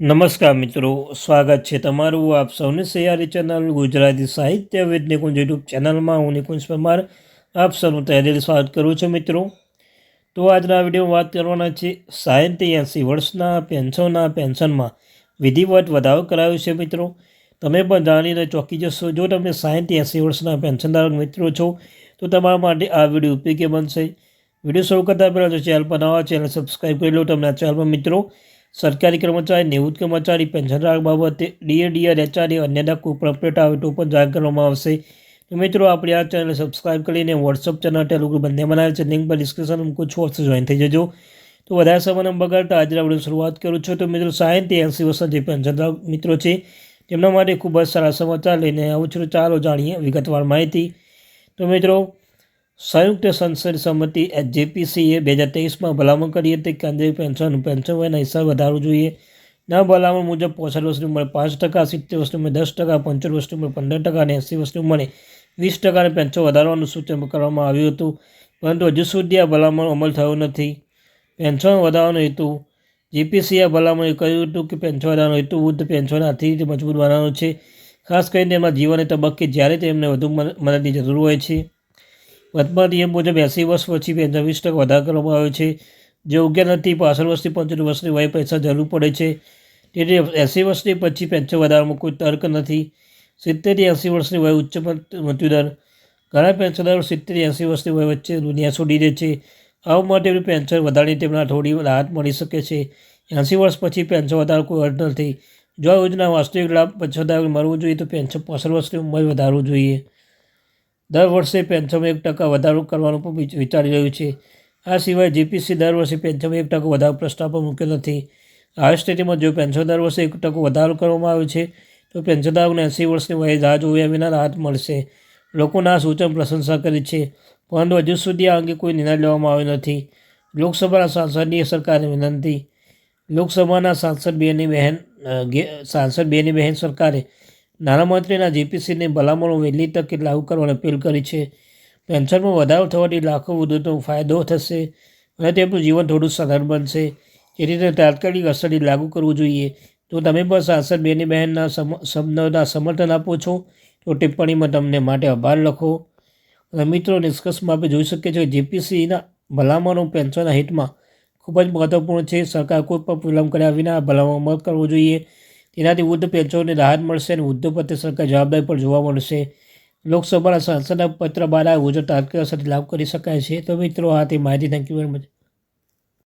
નમસ્કાર મિત્રો, સ્વાગત છે તમારું આપ સૌની સૈયારી ચેનલ ગુજરાતી સાહિત્ય વિદ નિકુંજ યુટ્યુબ ચેનલમાં. હું નિકુંજ પરમાર, આપ સૌનું તહેદીલ સ્વાગત કરું છું મિત્રો. તો આજના વિડીયોમાં વાત કરવાના છે સાહીઠથી એંસી વર્ષના પેન્શનના પેન્શનમાં વિધિવત વધારો કરાયો છે મિત્રો. તમે પણ જાણીને ચોંકી જશો, જો તમે સાહીઠથી એંસી વર્ષના પેન્શનધારક મિત્રો છો, તો તમારા માટે આ વીડિયો ઉપયોગી બનશે. વીડિયો શરૂ કરતાં પહેલાં જો ચેનલ પર નવા ચેનલ સબસ્ક્રાઈબ કરી લો. તમને આ ચેનલમાં મિત્રો સરકારી કર્મચારી, નિવૃત્ત કર્મચારી પેન્શનધારક બાબતે ડીએ ડીઆર એચઆરએ અન્યના કોઈ અપડેટ આવે તો પણ જાહેર કરવામાં આવશે. તો મિત્રો, આપણે આ ચેનલ સબસ્ક્રાઈબ કરીને વોટ્સઅપ ચેનલ ટેલિગ્રામ બંને બનાવે છે. લિંક પર ડિસ્ક્રિપ્શન મૂકું છું વર્ષ જોઈન થઈ જજો. તો વધારે સમય બગાડતા આજના આપણે શરૂઆત કરું છું. તો મિત્રો સાહીઠથી એંસી વર્ષના જે પેન્શનધારક મિત્રો છે, તેમના માટે ખૂબ જ સારા સમાચાર લઈને આવું છું. ચાલો જાણીએ વિગતવાર માહિતી. તો મિત્રો સંયુક્ત સંસદ સમિતિ જેપીસીએ બે હજાર તેવીસમાં ભલામણ કરી હતી કે કેન્દ્રીય પેન્શન પેન્શન વયના હિસાબ વધારવું જોઈએ. ના ભલામણ મુજબ પોસઠ વર્ષની ઉંમરે પાંચ ટકા, સિત્તેર વર્ષની ઉંમરે દસ ટકા, પંચોતેર વર્ષની ઉંમરે પંદર ટકા અને એંસી વર્ષની ઉંમરે વીસ ટકાને પેન્શન વધારવાનું સૂચન કરવામાં આવ્યું હતું. પરંતુ હજુ સુધી આ ભલામણ અમલ થયો નથી. પેન્શન વધારવાનો હેતુ જીપીસીએ ભલામણે કહ્યું હતું કે પેન્શન વધારવાનો હેતુ વૃદ્ધ પેન્શન આર્થિક રીતે મજબૂત બનાવવાનો છે. ખાસ કરીને તેમના જીવનના તબક્કે જ્યારે તેમને વધુ મદદની જરૂર હોય છે. વર્તમાન નિયમ મુજબ એંસી વર્ષ પછી પંચાવીસ ટકા વધારો કરવામાં આવ્યો છે. જે યોગ્ય નથી પાસઠ વર્ષથી પંચોતેર વર્ષની વય પૈસા જરૂર પડે છે. તેથી એંસી વર્ષની પછી પેન્શન વધારવામાં કોઈ તર્ક નથી. સિત્તેરથી એંસી વર્ષની વય ઉચ્ચ મૃત્યુદર. ઘણા પેન્શનરો સિત્તેરથી એંસી વર્ષની વય વચ્ચે દુનિયા છોડી દે છે. આવું માટે પેન્શન વધારીને તેમના થોડી રાહત મળી શકે છે. એંસી વર્ષ પછી પેન્શન વધારો કોઈ અર્થ નથી. જો આ યોજના વાસ્તવિક લાભ પેન્શનધારકને મળવું જોઈએ, તો પેન્શન પાસઠ વર્ષની ઉંમર વધારવું જોઈએ. દર વર્ષે પેન્શનમાં એક ટકા વધારો કરવાનું પણ વિચારી રહ્યું છે. આ સિવાય જીપીસી દર વર્ષે પેન્શનમાં એક ટકો વધારો પ્રસ્તાવ પણ મૂક્યો નથી. આ સ્થિતિમાં જો પેન્શન દર વર્ષે એક ટકો વધારો કરવામાં આવ્યો છે, તો પેન્શનધારકોને એંસી વર્ષની વયે રાહ જોયા વિના રાહત મળશે. લોકોના સૂચન પ્રશંસા કરી છે. પરંતુ હજુ સુધી આ અંગે કોઈ નિર્ણય લેવામાં આવ્યો નથી. લોકસભાના સાંસદની સરકારને વિનંતી. લોકસભાના સાંસદ બેની બહેન સાંસદ બેની બહેન સરકારે નાણામંત્રીના જીપીસીની ભલામણો વહેલી તકે લાગુ કરવાની અપીલ કરી છે. પેન્શનમાં વધારો થવાથી લાખો વૃદ્ધોનો ફાયદો થશે અને તેમનું જીવન થોડું સાધારણ બનશે. જેથી તે તાત્કાલિક અસરથી લાગુ કરવું જોઈએ. તો તમે પણ સાંસદ બેની બહેનના શબ્દોના સમર્થન આપો છો તો ટિપ્પણીમાં તમને માટે આભાર લખો. અને મિત્રો નિષ્કર્ષમાં આપણે જોઈ શકીએ છીએ જીપીસીના ભલામણો પેન્શનના હિતમાં ખૂબ જ મહત્વપૂર્ણ છે. સરકાર કોઈ પણ વિલંબ કર્યા વિના ભલામણ કરવો જોઈએ. તેનાથી વૃદ્ધ પેન્શનોને રાહત મળશે અને વૃદ્ધો પ્રત્યે સરકાર જવાબદારી પણ જોવા મળશે. લોકસભાના સાંસદના પત્ર બાદ આ યોજના તાત્કાલિક અસરથી લાભ કરી શકાય છે. તો મિત્રો, આ તે માહિતી. Thank you very much